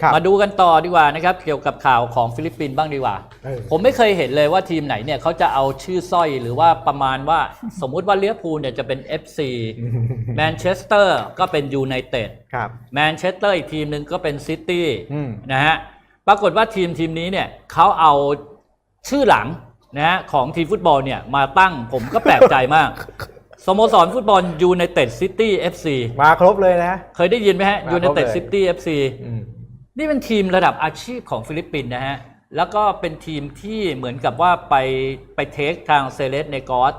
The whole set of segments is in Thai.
ครับมาดูกันต่อดีกว่านะครับเกี่ยวกับข่าวของฟิลิปปินส์บ้างดีกว่าเออผมไม่เคยเห็นเลยว่าทีมไหนเนี่ยเขาจะเอาชื่อสร้อยหรือว่าประมาณว่าสมมุติว่าเลี้ยพูลเนี่ยจะเป็น FC แมนเชสเตอร์ก็เป็นยูไนเต็ดครับแมนเชสเตอร์อีกทีมหนึ่งก็เป็นซิตี้อืมนะฮะปรากฏว่าทีมทีมนี้เนี่ยเขาเอาชื่อหลังนะฮะของทีมฟุตบอลเนี่ยมาตั้งผมก็แปลกใจมากสโมสรฟุตบอลยูไนเต็ดซิตี้เอฟซีมาครบเลยนะ เคยได้ยินไหมฮะมายูไนเต็ดครบเลยซิตี้เอฟซีอืม นี่เป็นทีมระดับอาชีพของฟิลิปปินส์นะฮะ แล้วก็เป็นทีมที่เหมือนกับว่าไปไปเทคทางเซเลสเนกอส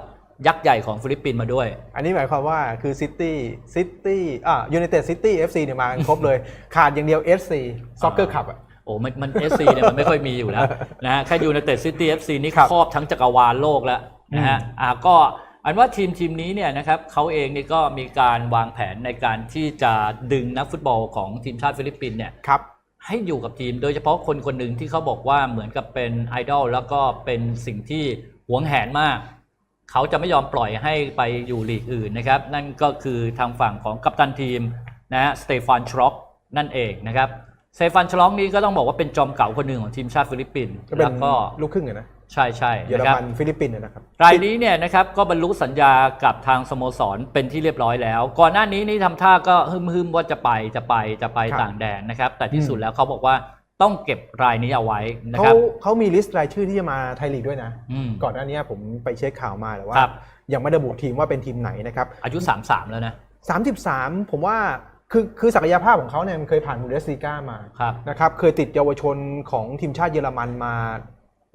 ยักษ์ใหญ่ของฟิลิปปินส์มาด้วย อันนี้หมายความว่าคือซิตี้ซิตี้อ่ายูไนเต็ดซิตี้เอฟซีเนี่ยมากันครบเลย ขาดอย่างเดียว SC ซ็อกเกอร์คัพอะโอ้มันมันเอซีเนี่ยมันไม่ค่อยมีอยู่แล้วนะฮะแค่ยูไนเต็ดซิตี้เอฟซีนี่ครับครอบทั้งจักรวาลโลกแล้วนะฮะอ่าก็อันว่าทีมทีมนี้เนี่ยนะครับเขาเองนี่ก็มีการวางแผนในการที่จะดึงนักฟุตบอลของทีมชาติฟิลิปปินส์เนี่ยครับ ให้อยู่กับทีม โดยเฉพาะคนคนหนึ่งที่เขาบอกว่าเหมือนกับเป็นไอดอลแล้วก็เป็นสิ่งที่หวงแหนมาก เขาจะไม่ยอมปล่อยให้ไปอยู่ลีกอื่นนะครับ นั่นก็คือทางฝั่งของกัปตันทีมนะฮะสเตฟานชล็อกนั่นเองนะครับสเตฟานชล็อกนี้ก็ต้องบอกว่าเป็นจอมเก่าคนหนึ่งของทีมชาติฟิลิปปินส์ก็เป็นแล้วก็ลูกครึ่งอะนะ ใช่ใช่เยอรนะครับมันฟิลิปปินส์อะนะครับรายนี้เนี่ยนะครับก็บรรลุสัญญากับทางสโมสรเป็นที่เรียบร้อยแล้ว ก่อนหน้านี้นี่ทำท่าก็ฮึมๆว่าจะไปจะไปจะไปครับต่างแดนนะครับ แต่ที่อืมสุดแล้วเขาบอกว่าต้องเก็บรายนี้เอาไว้นะคเขารับเขามีลิสต์รายชื่อที่จะมาไทยลีกด้วยนะอืมก่อนหน้านี้ผมไปเช็คข่าวมาแต่ว่าครับยังไม่ระบุทีมว่าเป็นทีมไหนนะครับ อายุ 33 แล้วนะ33 ผมว่าคือคือศักยภาพของเขาเนี่ยมันเคยผ่านบูเดสลีกามาครับนะครับเคยติดเยาวชนของทีมชาติเยอรมันมา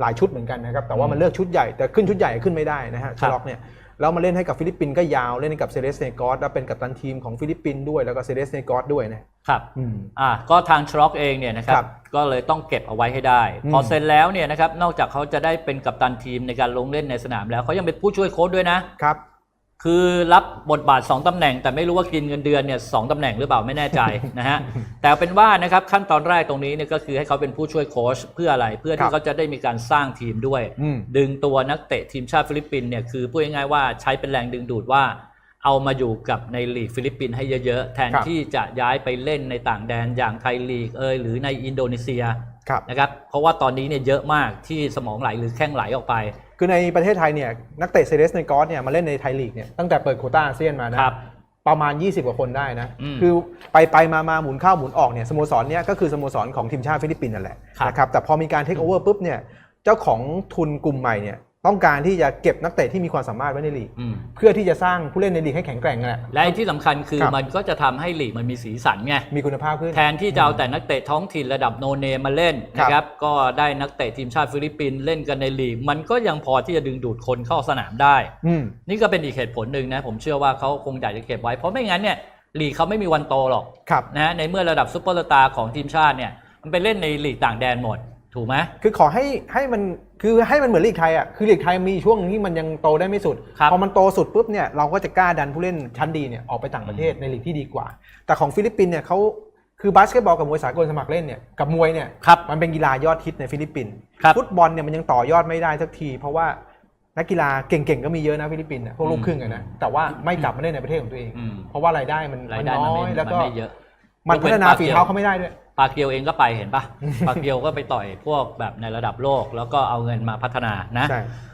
หลายชุดเหมือนกันนะครับ แต่ว่ามันเลือกชุดใหญ่แต่ขึ้นชุดใหญ่ขึ้นไม่ได้นะฮะครัชบล็อกเนี่ยแล้วมาเล่นให้กับฟิลิปปินส์ก็ยาวเล่นให้กับเซเลสเนกอสแล้วเป็นกัปตันทีมของฟิลิปปินส์ด้วยแล้วก็เซเลสเนกอสด้วยนะครับอืมอ่าก็ทางชล็อกเองเนี่ยนะครัครับบก็เลยต้องเก็บเอาไว้ให้ได้อืมพอเซ็นแล้วเนี่ยนะครับนอกจากเขาจะได้เป็นกัปตันทีมในการลงเล่นในสนามแล้วเขายังเป็นผู้ช่วยโค้ชด้วยนะครับ คือรับบทบาท 2ตำแหน่ง แต่ไม่รู้ว่ากินเงินเดือนเนี่ยสองตำแหน่งหรือเปล่าไม่แน่ใจนะฮะแต่เป็นว่านะครับขั้นตอนแรกตรงนี้เนี่ยก็คือให้เขาเป็นผู้ช่วยโค้ชเพื่ออะไรเพื่อครัที่บเขาจะได้มีการสร้างทีมด้วยอืมดึงตัวนักเตะทีมชาติฟิลิปปินส์เนี่ยคือพูดง่ายๆว่าใช้เป็นแรงดึงดูดว่า เอามาอยู่กับในลีกฟิลิปปินส์ให้เยอะๆ แทนครับที่จะย้ายไปเล่นในต่างแดนอย่างไทยลีกเอยหรือในอินโดนีเซียครับนะครับเพราะว่าตอนนี้เนี่ยเยอะมากที่สมองไหลหรือแข้งไหลออกไป คือในประเทศไทยเนี่ยนักเตะเซเลสเนกอสเนี่ยมาเล่นในไทยลีกเนี่ยตั้งแต่เปิดโควต้าอาเซียนมานะครับประมาณ 20 กว่าคนได้นะอืมคือไปไปมามาหมุนเข้าหมุนออกเนี่ยสโมสรเนี่ยก็คือสโมสรของทีมชาติฟิลิปปินส์นั่นแหละครับนะครับแต่พอมีการเทคโอเวอร์ปุ๊บเนี่ยเจ้าของทุนกลุ่มใหม่เนี่ย ต้องการที่จะเก็บนักเตะที่มีความสามารถไว้ในลีก อืม เพื่อที่จะสร้างผู้เล่นในลีกให้แข็งแกร่งนั่นแหละ และที่สำคัญคือครับ มันก็จะทำให้ลีกมันมีสีสันไง มีคุณภาพขึ้น แทนที่จะเอาแต่นักเตะท้องถิ่นระดับโนเนมมาเล่นครับนะครับ ก็ได้นักเตะทีมชาติฟิลิปปินส์เล่นกันในลีก มันก็ยังพอที่จะดึงดูดคนเข้าสนามได้ อืม นี่ก็เป็นอีกเหตุผลหนึ่งนะ ผมเชื่อว่าเขาคงอยากจะเก็บไว้ เพราะไม่งั้นเนี่ยลีกเขาไม่มีวันโตหรอกครับ นะฮะในเมื่อระดับซุปเปอร์สตาร์ของทีมชาติเนี่ย มันไปเล่นในลีกต่างแดนหมด ถูกไหม คือขอให้ให้มัน คือให้มันเหมือนลีกไทยอะคือลีกไทยมีช่วงหนึงที่มันยังโตได้ไม่สุดครับพอมันโตสุดปุ๊บเนี่ยเราก็จะกล้าดันผู้เล่นชั้นดีเนี่ยออกไปต่างประเทศในลีกที่ดีกว่า แต่ของฟิลิปปินส์เนี่ยเขาคือบาสเกตบอลกับมวยสากลสมัครเล่นเนี่ยกับมวยเนี่ยครับมันเป็นกีฬายอดฮิตในฟิลิปปินส์ครับฟุตบอลเนี่ยมันยังต่อยอดไม่ได้สักที เพราะว่านักกีฬาเก่งๆก็มีเยอะนะฟิลิปปินส์อะพวกลูกครึ่งอะนะแต่ว่าไม่กลับมาเล่นในประเทศของตัวเองอืมเพราะว่ารายได้มันรายมันได้มันน้อไม่ยแล้วมันก็ไม่เยอะมันพัฒนายกเว้นฝีปากเกียวเท้าเขาไม่ได้ด้วย ปาเกียวเองก็ไปเห็นปะ ปาเกียวก็ไปต่อยพวกแบบในระดับโลก แล้วก็เอาเงินมาพัฒนานะ ใช่